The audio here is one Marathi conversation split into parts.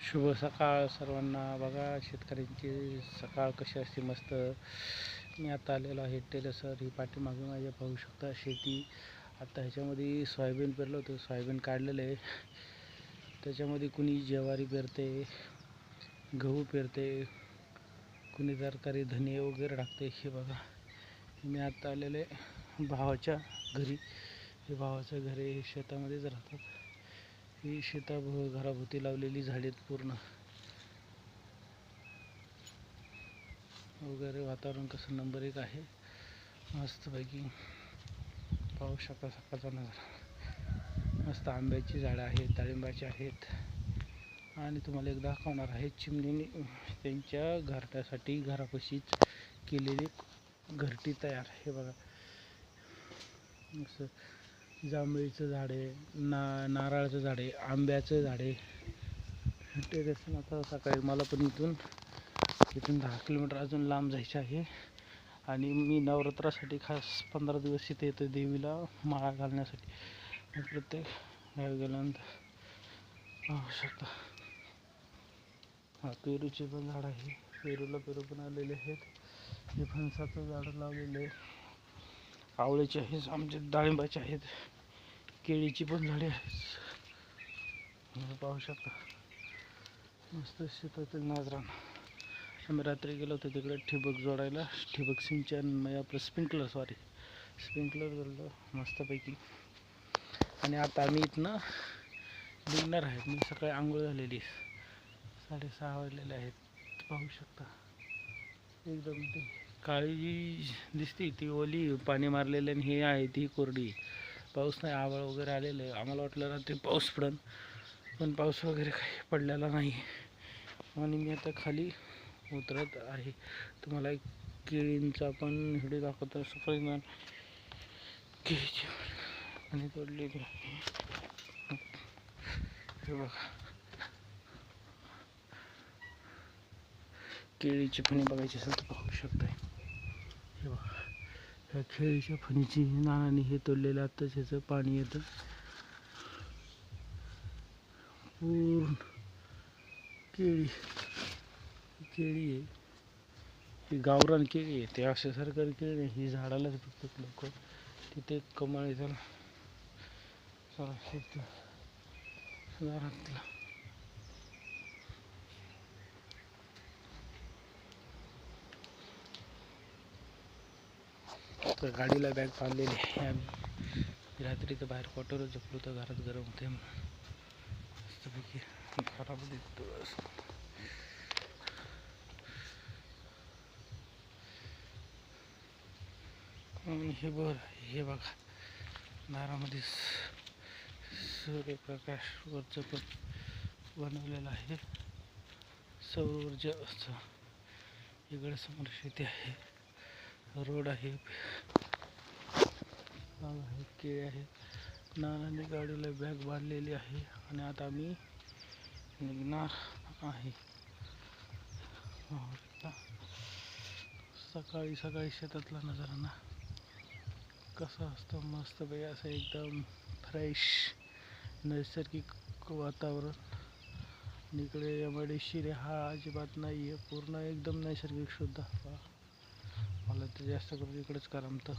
शुभ सकाळ सर्वांना. बघा शेतकऱ्यांची सकाळ कशी असते मस्त. मी आता आलेलो आहे टेलसर ही पाठीमागे माझ्या पाहू शकता शेती. आता ह्याच्यामध्ये सोयाबीन पेरलं होतं. सोयाबीन काढलेलं आहे. त्याच्यामध्ये कुणी ज्वारी पेरते गहू पेरते कुणी तरकारी धने वगैरे टाकते. हे बघा मी आता आलेले भावाच्या घरी. हे भावाचं घर हे शेतामध्येच राहतात. ही शेता घराभोवती लावलेली झाडे आहेत पूर्ण. वगैरे वातावरण कसं नंबर एक आहे. मस्तपैकी पाहू शकता सकाळचा नजारा. मस्त आंब्याची झाडं आहेत डाळिंबाची आहेत. आणि तुम्हाला एक दाखवणार आहे चिमणीने त्यांच्या घरट्यासाठी घरापाशीच केलेली घरटी तयार हे बघा. असं. जांभळीचं झाड आहे ना नारळाचं झाड आहे आंब्याचं झाड आहे. टेरेसन आता सकाळी मला पण इथून इथून दहा किलोमीटर अजून लांब जायचं आहे. आणि मी नवरात्रासाठी खास पंधरा दिवस इथे येतो देवीला माळा घालण्यासाठी. प्रत्येक गावी गेल्यानंतर पाहू शकता. हा पेरूचे पण झाड आहे. पेरूला पेरू पण आलेले आहेत. हे फणसाचं झाड लावलेलं आहे. आवळ्याचे आहेत आमचे डाळिंबाचे आहेत केळीची पण झाडे आहेत. पाहू शकता. मस्त शेतातील नाजरान. आम्ही रात्री गेलो होतो तिकडे ठिबक जोडायला. ठिबक सिंचन म्हणजे आपलं स्प्रिंकलर सॉरी स्प्रिंकलर जोडलं मस्तपैकी. आणि आता आम्ही इथनं निघणार आहेत. मी सकाळी आंघोळ झालेली साडेसहा वाजलेले आहेत. पाहू शकता. एकदम ते काळी जी दिसते ती ओली पाणी मारलेलं आणि हे आहे ती कोरडी. पाऊस नाही आवाळ वगैरे आलेलं आहे. आम्हाला वाटलं रात्री पाऊस पडन पण पाऊस वगैरे काही पडलेला नाही. आणि मी आता खाली उतरत आहे. तुम्हाला एक केळींचा पण व्हिडिओ दाखवतो. सफरचंद केळीची आणि तोडलेली आहे. हे बघा. केळीची फणी बघायची असेल तर पाहू शकताय. ह्या केळीच्या फणीची नानाने हे तोडलेलं आत्ताच ह्याचं पाणी येतं. पूर्ण केळी केळी आहे. ही गावरान केळी आहे. ते अशा सरकारी केळी ही झाडालाच बघतात लोक. तिथे कमाळी झाला. चला शेत तर गाडीला बॅग बांधलेली आहे आम्ही रात्री तर बाहेर क्वार्टरवर झोपलो तर घरात गरम होते मस्तपैकी घरामध्ये आणि हे बर हे बघा. दारामध्ये सूर्यप्रकाश वरचं पण बनवलेलं आहे. सौर ऊर्जाचं इकडे समोर शेती आहे. रोड आहे. केळी आहे नानाने गाडीला बॅग बांधलेली आहे आणि आता आम्ही निघणार आहे. सकाळी सकाळी शेतातला नजारा ना. कसा असतो मस्त बाई असं एकदम फ्रेश नैसर्गिक वातावरण. आणि इकडे शिरे हा अजिबात नाही आहे पूर्ण एकदम नैसर्गिक शुद्ध. हवा मला तर जास्त करून इकडेच करमतं.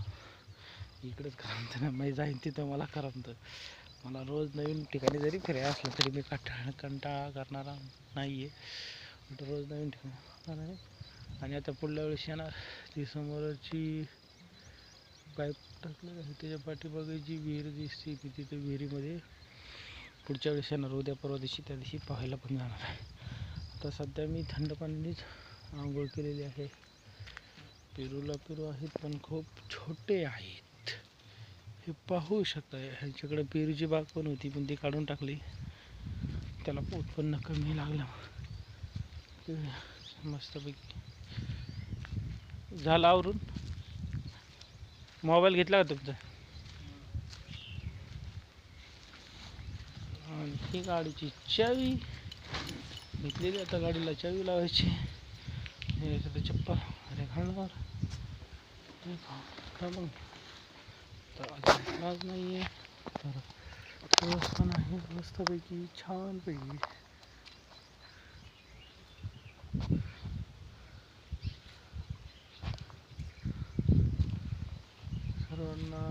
इकडेच करमतं ना मी जाईन तिथं मला करमतं. मला रोज नवीन ठिकाणी जरी फिरायला असलं तरी मी कंटाळा कंटाळा करणारा नाही आहे रोज नवीन ठिकाणी आणि आता पुढल्या वेळेस येणार. ती समोरची पाईप टाकलं त्याच्या पाठीमागे जी विहीर दिसते ती तिथे विहिरीमध्ये पुढच्या वेळेस येणार. उद्या परवा दिवशी त्या दिवशी पाहायला पण जाणार आहे. आता सध्या मी थंड पाण्यानेच आंघोळ केलेली आहे. पेरूला पेरू आहेत पण खूप छोटे आहेत. हे पाहू शकता ह्यांच्याकडे पेरूची बाग पण होती पण ती काढून टाकली. त्याला उत्पन्न कमी लागलं. मस्तपैकी झालं आवरून. मोबाईल घेतला का तुमचा? आणि ही गाडीची चावी. घेतलेली आता गाडीला चावी लावायची. हे चप्पल. अरे घालणार मग? तर अजून लाज नाही आहे तर व्यवस्थान आहे मस्तपैकी छानपैकी. सर्वांना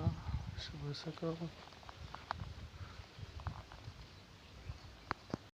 शुभ सकाळ.